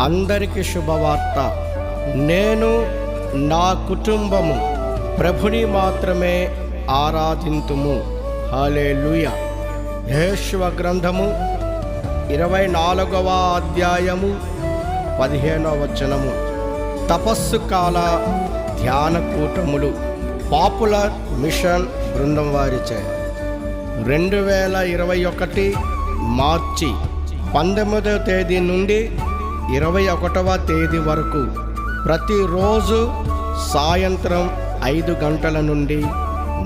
అందరికి శుభవార్త. నేను నా కుటుంబము ప్రభుని మాత్రమే ఆరాధింతుము. హల్లెలూయా. యెహోషువ గ్రంథము ఇరవై నాలుగవ అధ్యాయము పదిహేనవ వచనము. తపస్సు కాల ధ్యాన కూటములు పాపులర్ మిషన్ బృందం వారిచే. రెండు వేల ఇరవై ఒకటి మార్చి పంతొమ్మిదవ తేదీ నుండి ఇరవై ఒకటవ తేదీ వరకు ప్రతిరోజు సాయంత్రం ఐదు గంటల నుండి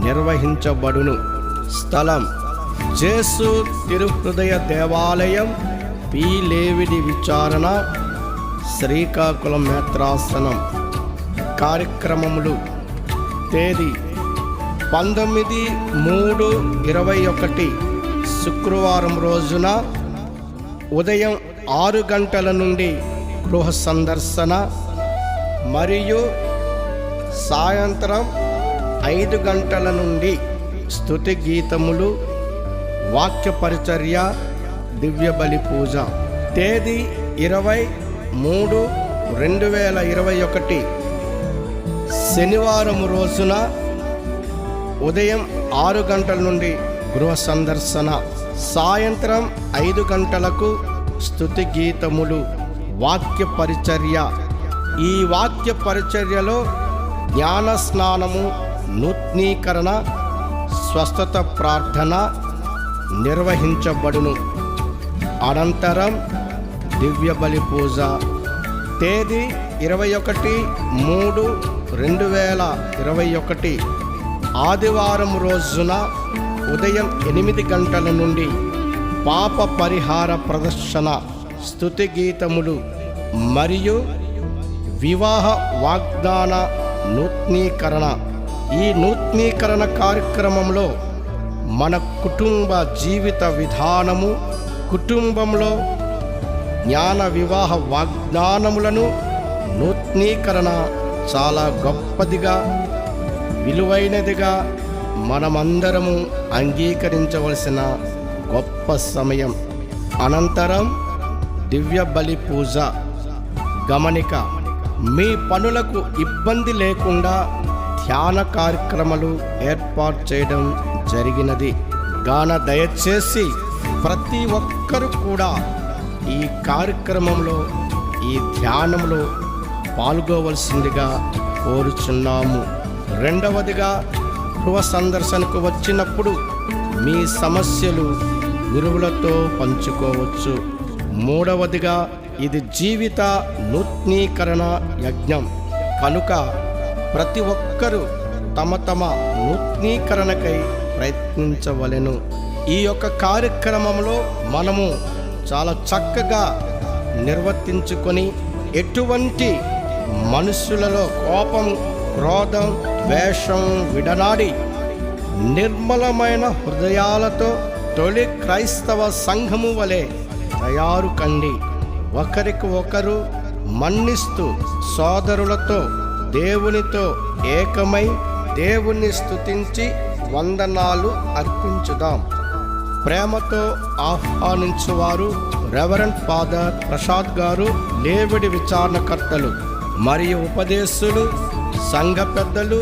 నిర్వహించబడును. స్థలం జేసు తిరుహృదయ దేవాలయం పి. లేవిడి విచారణ శ్రీకాకుళం మేత్రాసనం కార్యక్రమములు తేదీ పంతొమ్మిది మూడు ఇరవై ఒకటి శుక్రవారం రోజున ఉదయం ఆరు గంటల నుండి గృహ సందర్శన మరియు సాయంత్రం ఐదు గంటల నుండి స్థుతి గీతములు వాక్య పరిచర్య దివ్య బలి పూజ. తేదీ ఇరవై మూడు రెండు వేల ఇరవై ఒకటి. శనివారం రోజున ఉదయం ఆరు గంటల నుండి గృహ సందర్శన. సాయంత్రం ఐదు గంటలకు స్తుతి గీతములు వాక్య పరిచర్య. ఈ వాక్య పరిచర్యలో జ్ఞాన స్నానము నూత్నీకరణ స్వస్థత ప్రార్థన నిర్వహించబడును. అనంతరం దివ్య బలి పూజ. తేదీ ఇరవై ఒకటి మూడు రెండు వేల ఇరవై ఒకటి ఆదివారం రోజున ఉదయం ఎనిమిది గంటల నుండి పాప పరిహార ప్రదర్శన స్తుతి గీతములు మరియు వివాహ వాగ్దాన నూత్నీకరణ. ఈ నూత్నీకరణ కార్యక్రమంలో మన కుటుంబ జీవిత విధానము కుటుంబంలో జ్ఞాన వివాహ వాగ్దానములను నూత్నీకరణ చాలా గొప్పదిగా విలువైనదిగా మనమందరము అంగీకరించవలసిన గొప్ప సమయం. అనంతరం దివ్య బలి పూజ గమనిక మీ పనులకు ఇబ్బంది లేకుండా ధ్యాన కార్యక్రమాలు ఏర్పాటు చేయడం జరిగినది. గాన దయచేసి ప్రతి ఒక్కరూ కూడా ఈ కార్యక్రమంలో ఈ ధ్యానంలో పాల్గొవలసిందిగా కోరుచున్నాము. రెండవదిగా గృహ సందర్శనకు వచ్చినప్పుడు మీ సమస్యలు గురువులతో పంచుకోవచ్చు. మూడవదిగా ఇది జీవిత నూత్నీకరణ యజ్ఞం. కనుక ప్రతి ఒక్కరూ తమ తమ నూత్నీకరణకై ప్రయత్నించవలెను. ఈ యొక్క కార్యక్రమంలో మనము చాలా చక్కగా నిర్వర్తించుకొని ఎటువంటి మనుషులలో కోపం క్రోధం ద్వేషం విడనాడి నిర్మలమైన హృదయాలతో తొలి క్రైస్తవ సంఘము వలె తయారు కండి. ఒకరికి ఒకరు మన్నిస్తూ సోదరులతో దేవునితో ఏకమై దేవుణ్ణి స్తుతించి వందనాలు అర్పించుదాం. ప్రేమతో ఆహ్వానించువారు రెవరెంట్ ఫాదర్ ప్రసాద్ గారు లేవిడి విచారణకర్తలు మరియు ఉపదేశులు సంఘ పెద్దలు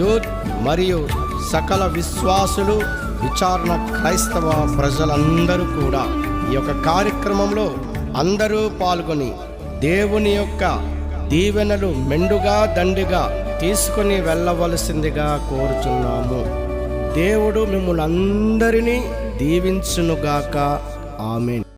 యూత్ మరియు సకల విశ్వాసులు విచారణ క్రైస్తవ ప్రజలందరూ కూడా ఈ యొక్క కార్యక్రమంలో అందరూ పాల్గొని దేవుని యొక్క దీవెనలు మెండుగా దండిగా తీసుకొని వెళ్ళవలసిందిగా కోరుచున్నాము. దేవుడు మిమ్మల్ని అందరినీ దీవించునుగాక. ఆమెన్.